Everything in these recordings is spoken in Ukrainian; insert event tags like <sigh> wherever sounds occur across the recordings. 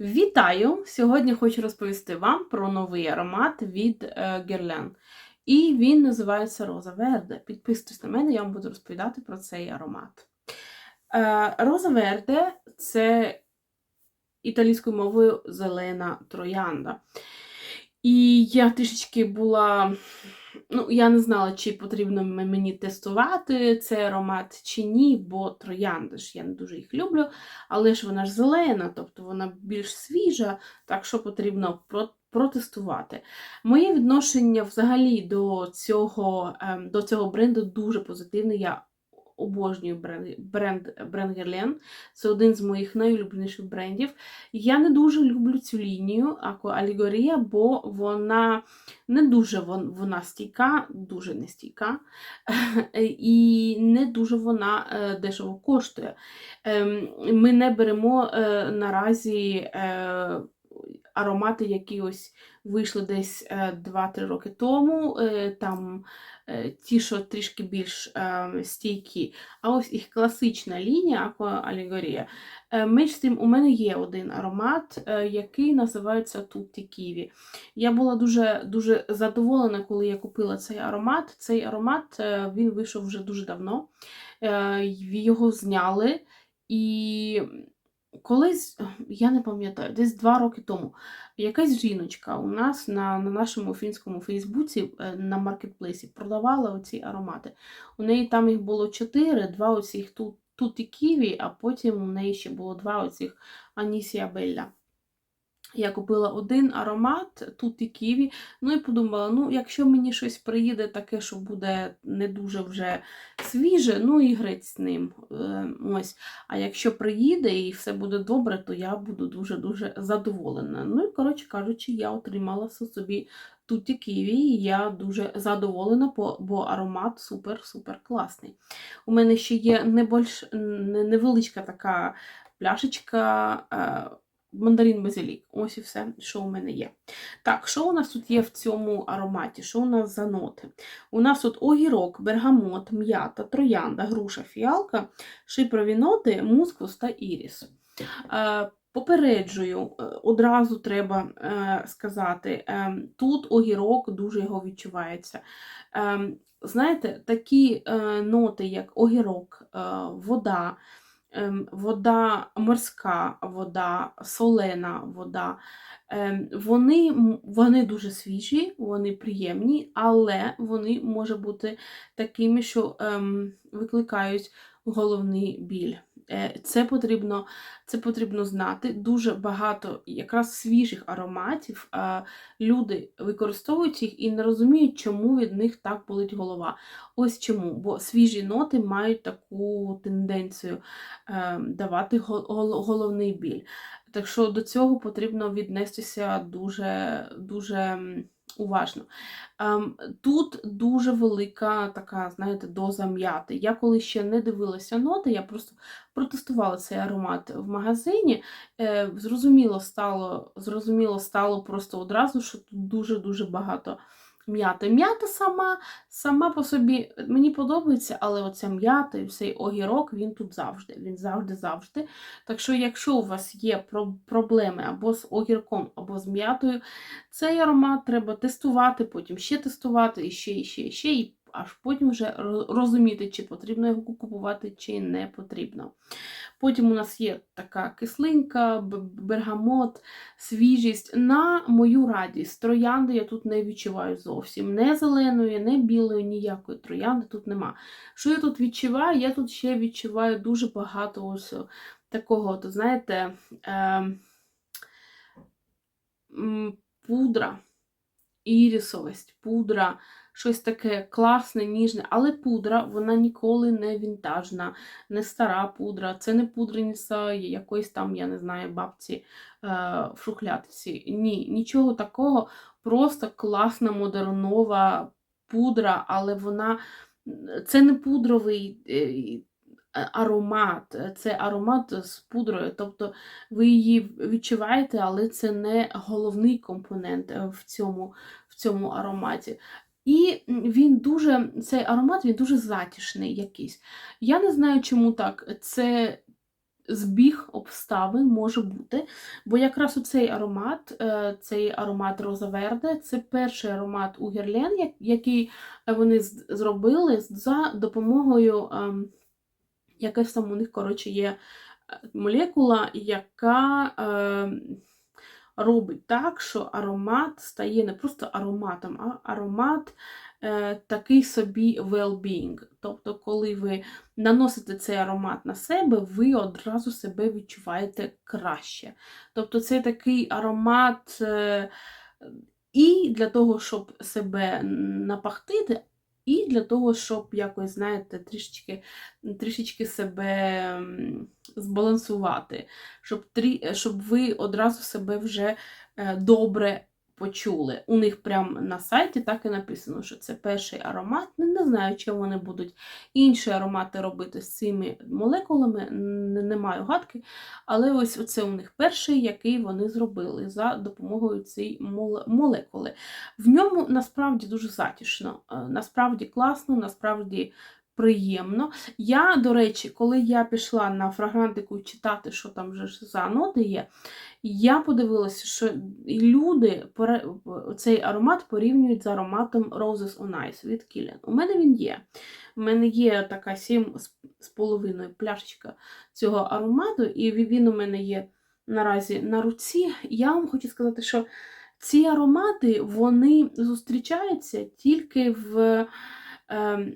Вітаю! Сьогодні хочу розповісти вам про новий аромат від е, Guerlain. І він називається Роза Верде. Підписуйтесь на мене, я вам буду розповідати про цей аромат. Е, Роза Верде це італійською мовою зелена троянда. І я трішечки була. Ну, я не знала, чи потрібно мені тестувати цей аромат чи ні, бо троянди ж я не дуже їх люблю, але ж вона ж зелена, тобто вона більш свіжа, так що потрібно протестувати. Моє відношення взагалі до цього, ем, до цього бренду дуже позитивне. Я обожнюю бренд, бренд, Guerlain. Це один з моїх найулюбленіших брендів. Я не дуже люблю цю лінію Allegoria, бо вона не дуже вона стійка, дуже не стійка, <laughs> і не дуже вона е, дешево коштує. Ем, Ми не беремо е, наразі е, аромати, які ось вийшли десь е, 2-3 роки тому. Там ті, що трішки більш е, стійкі. А ось їх класична лінія Allegoria. Е, Між тим, у мене є один аромат, е, який називається Tutti Kiwi. Я була дуже, дуже задоволена, коли я купила цей аромат. Цей аромат е, він вийшов вже дуже давно. Е, Його зняли. І колись, я не пам'ятаю, десь два роки тому якась жіночка у нас на, на нашому фінському Фейсбуці е, на маркетплейсі продавала оці аромати. У неї там їх було чотири, два оцих тут, тут і ківі, а потім у неї ще було два оцих Анісія Белля. Я купила один аромат, тут і ківі. Ну і подумала, ну, якщо мені щось приїде таке, що буде не дуже вже свіже, ну і греть з ним. Е, ось. А якщо приїде і все буде добре, то я буду дуже-дуже задоволена. Ну і, коротше кажучи, я отримала со- собі тут і ківі, і я дуже задоволена, бо, аромат супер-супер класний. У мене ще є небольш, невеличка така пляшечка. Мандарин базилік. Ось і все, що у мене є. Так, що у нас тут є в цьому ароматі? Що у нас за ноти? У нас тут огірок, бергамот, м'ята, троянда, груша, фіалка, шипрові ноти, мускус та іріс. Е, Попереджую, е, одразу треба е, сказати, тут огірок дуже його відчувається. Знаєте, такі ноти, як огірок, вода, вода морська вода, солена вода. ем, Вони, вони дуже свіжі, вони приємні, але вони можуть бути такими, що ем, викликають головний біль. Е, Це потрібно, це потрібно знати. Дуже багато якраз свіжих ароматів. Люди використовують їх і не розуміють, чому від них так болить голова. Ось чому, бо свіжі ноти мають таку тенденцію е, давати гол- гол- головний біль. Так що до цього потрібно віднестися дуже, дуже уважно. Ем, Тут дуже велика така, знаєте, доза м'яти. Я коли ще не дивилася ноти, я просто протестувала цей аромат в магазині. Е, Зрозуміло стало, зрозуміло стало просто одразу, що тут дуже-дуже багато м'яти. М'ята сама, сама по собі мені подобається, але оця м'ята і цей огірок, він тут завжди. Він завжди-завжди. Так що, якщо у вас є проблеми або з огірком, або з м'ятою, цей аромат треба тестувати, потім ще тестувати, і ще, і ще, і ще, і аж потім вже розуміти, чи потрібно його купувати, чи не потрібно. Потім у нас є така кислинка, бергамот, свіжість. На мою радість, троянди я тут не відчуваю зовсім. Не зеленої, не білої, ніякої троянди тут нема. Що я тут відчуваю? Я тут ще відчуваю дуже багато ось такого, от, знаєте, е, пудра, ірісовість, пудра, щось таке класне, ніжне, але пудра, вона ніколи не вінтажна, не стара пудра, це не пудрениця якоїсь там, я не знаю, бабці е, в шухлядці. Ні, нічого такого, просто класна модернова пудра, але вона це не пудровий. е, Аромат, це аромат з пудрою, тобто ви її відчуваєте, але це не головний компонент е, в цьому, в цьому ароматі. І він дуже, цей аромат він дуже затішний якийсь. Я не знаю, чому так. Це збіг обставин може бути. Бо якраз у цей аромат, е, цей аромат Роза Верде, це перший аромат у Герлен, який вони зробили за допомогою. ем, Якась там у них, коротше, є е, молекула, яка е, робить так, що аромат стає не просто ароматом, а аромат е, такий собі well-being. Тобто, коли ви наносите цей аромат на себе, ви одразу себе відчуваєте краще. Тобто, це такий аромат е, і для того, щоб себе напахтити, і для того, щоб якось, знаєте, трішечки, трішечки себе збалансувати, щоб, трі, щоб ви одразу себе вже е, добре почули. У них прямо на сайті так і написано, що це перший аромат. Не, не знаю, чи вони будуть інші аромати робити з цими молекулами, не, маю гадки. Але ось оце у них перший, який вони зробили за допомогою цієї молекули. В ньому насправді дуже затішно, е, насправді класно, насправді приємно. Я, до речі, коли я пішла на фрагрантику читати, що там вже за ноти є, я подивилася, що люди цей аромат порівнюють з ароматом Roses on Ice від Kilian. У мене він є. У мене є така 7 з половиною пляшечка цього аромату, і він у мене є наразі на руці. Я вам хочу сказати, що ці аромати вони зустрічаються тільки в. Е,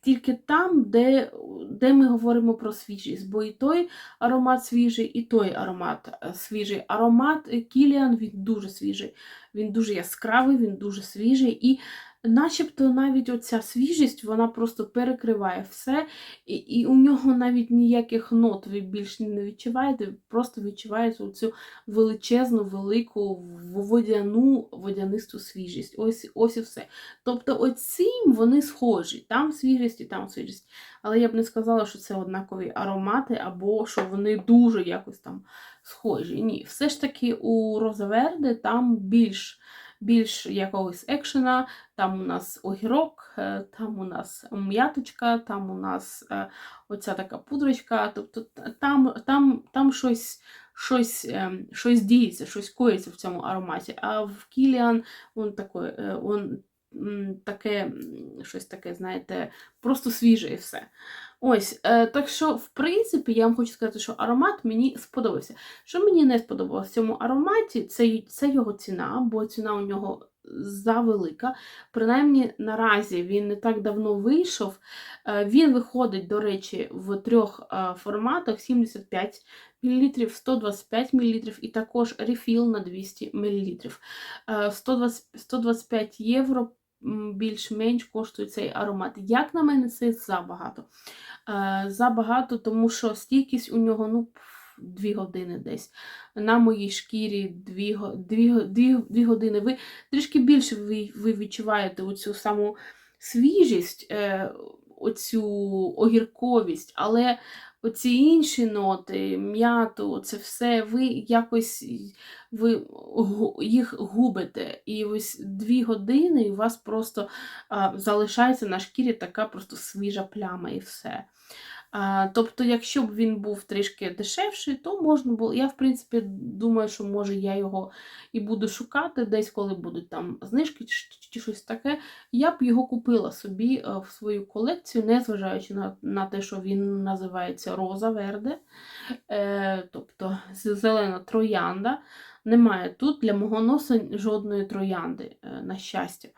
тільки там, де, де ми говоримо про свіжість, бо і той аромат свіжий, і той аромат е, свіжий. Аромат Кіліан він дуже свіжий, він дуже яскравий, він дуже свіжий. І начебто навіть оця свіжість вона просто перекриває все, і і у нього навіть ніяких нот ви більш не відчуваєте, просто відчуваєте оцю величезну, велику водяну, водянисту свіжість. Ось ось і все. Тобто, оцім вони схожі, там свіжість і там свіжість. Але я б не сказала, що це однакові аромати, або що вони дуже якось там схожі. Ні, все ж таки у Розаверде там більш більш якогось екшена, там у нас огірок, е, там у нас м'яточка, там у нас е, оця така пудрочка, тобто там там, там щось щось ем, щось діється, щось коїться в цьому ароматі. А в Кіліан він такий, він таке, щось таке, знаєте, просто свіже і все. Ось, е, так що, в принципі, я вам хочу сказати, що аромат мені сподобався. Що мені не сподобалося в цьому ароматі, це це його ціна, бо ціна у нього завелика. Принаймні, наразі він не так давно вийшов. Е, він виходить, до речі, в трьох е, форматах: 75 мл, 125 мл і також рефіл на 200 мл. 120, 125 євро. Більш-менш коштує цей аромат. Як на мене, це забагато. Е, забагато, тому що стійкість у нього ну, 2 години десь. На моїй шкірі 2 2, 2, 2 години. Ви трішки більше ви, ви відчуваєте оцю саму свіжість, е, оцю огірковість, але оці інші ноти, м'яту, це все, ви якось ви їх губите. І ось дві години і у вас просто а, залишається на шкірі така просто свіжа пляма і все. Тобто, якщо б він був трішки дешевший, то можна було. Я, в принципі, думаю, що може я його і буду шукати десь, коли будуть там знижки чи, чи щось таке. Я б його купила собі е, в свою колекцію, незважаючи на на те, що він називається Роза Верде, е, тобто зелена троянда. Немає тут для мого носа жодної троянди, е, на щастя.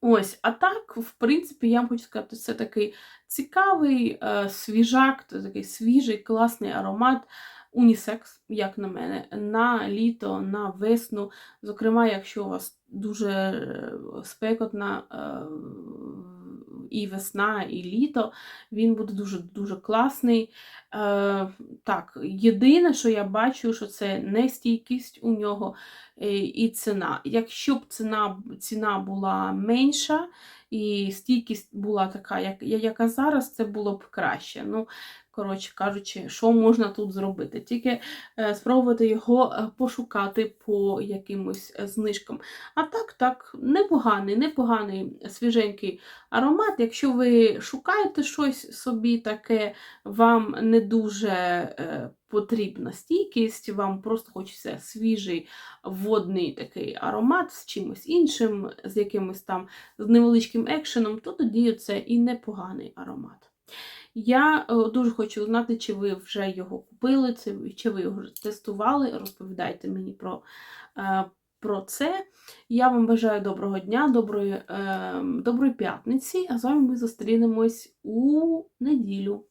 Ось, а так, в принципі, я вам хочу сказати, це такий цікавий свіжак, свіжак, такий свіжий, класний аромат. Унісекс, як на мене, на літо, на весну. Зокрема, якщо у вас дуже е, спекотна е, і весна, і літо, він буде дуже-дуже класний. Е, Так, єдине, що я бачу, що це нестійкість у нього і ціна. Якщо б ціна ціна була менша, і стійкість була така, як яка зараз, це було б краще. Ну, коротше кажучи, що можна тут зробити. Тільки е, спробувати його е, пошукати по якимось е, знижкам. А так, так, непоганий, непоганий свіженький аромат. Якщо ви шукаєте щось собі таке, вам не дуже потрібна стійкість, вам просто хочеться свіжий водний такий аромат з чимось іншим, з якимось там з невеличким екшеном, то тоді це і непоганий аромат. Я е, дуже хочу знати, чи ви вже його купили, чи- ви його тестували. Розповідайте мені про, е, про це. Я вам бажаю доброго дня, доброї, е, доброї п'ятниці, а з вами ми зустрінемось у неділю.